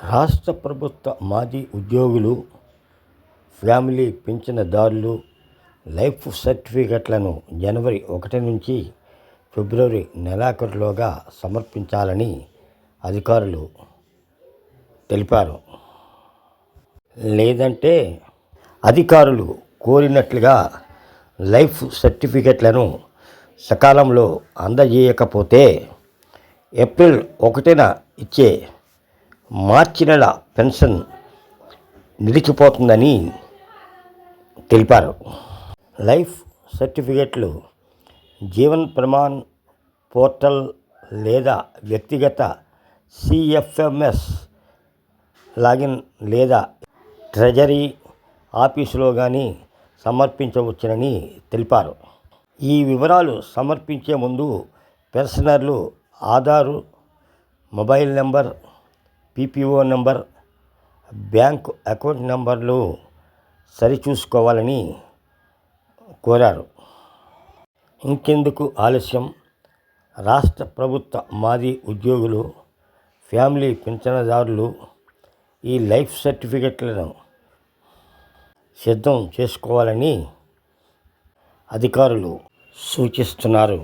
రాష్ట్ర ప్రభుత్వ మాజీ ఉద్యోగులు ఫ్యామిలీ పింఛనుదారులు లైఫ్ సర్టిఫికెట్లను జనవరి ఒకటి నుంచి ఫిబ్రవరి నెలాఖరులోగా సమర్పించాలని అధికారులు తెలిపారు. లేదంటే అధికారులు కోరినట్లుగా లైఫ్ సర్టిఫికెట్లను సకాలంలో అందజేయకపోతే ఏప్రిల్ ఒకటిన ఇచ్చే మార్చి నెల పెన్షన్ నిలిచిపోతుందని తెలిపారు. లైఫ్ సర్టిఫికెట్లు జీవన్ ప్రమాణ్ పోర్టల్ లేదా వ్యక్తిగత సిఎఫ్ఎంఎస్ లాగిన్ లేదా ట్రెజరీ ఆఫీసులో కానీ సమర్పించవచ్చునని తెలిపారు. ఈ వివరాలు సమర్పించే ముందు పెన్షనర్లు Aadhaar mobile number PPO number bank account నెంబర్లు సరిచూసుకోవాలని కోరారు. ఇంకెందుకు ఆలస్యం? రాష్ట్ర ప్రభుత్వ మాజీ ఉద్యోగులు ఫ్యామిలీ పింఛనదారులు ఈ లైఫ్ సర్టిఫికెట్లను సిద్ధం చేసుకోవాలని అధికారులు సూచిస్తున్నారు.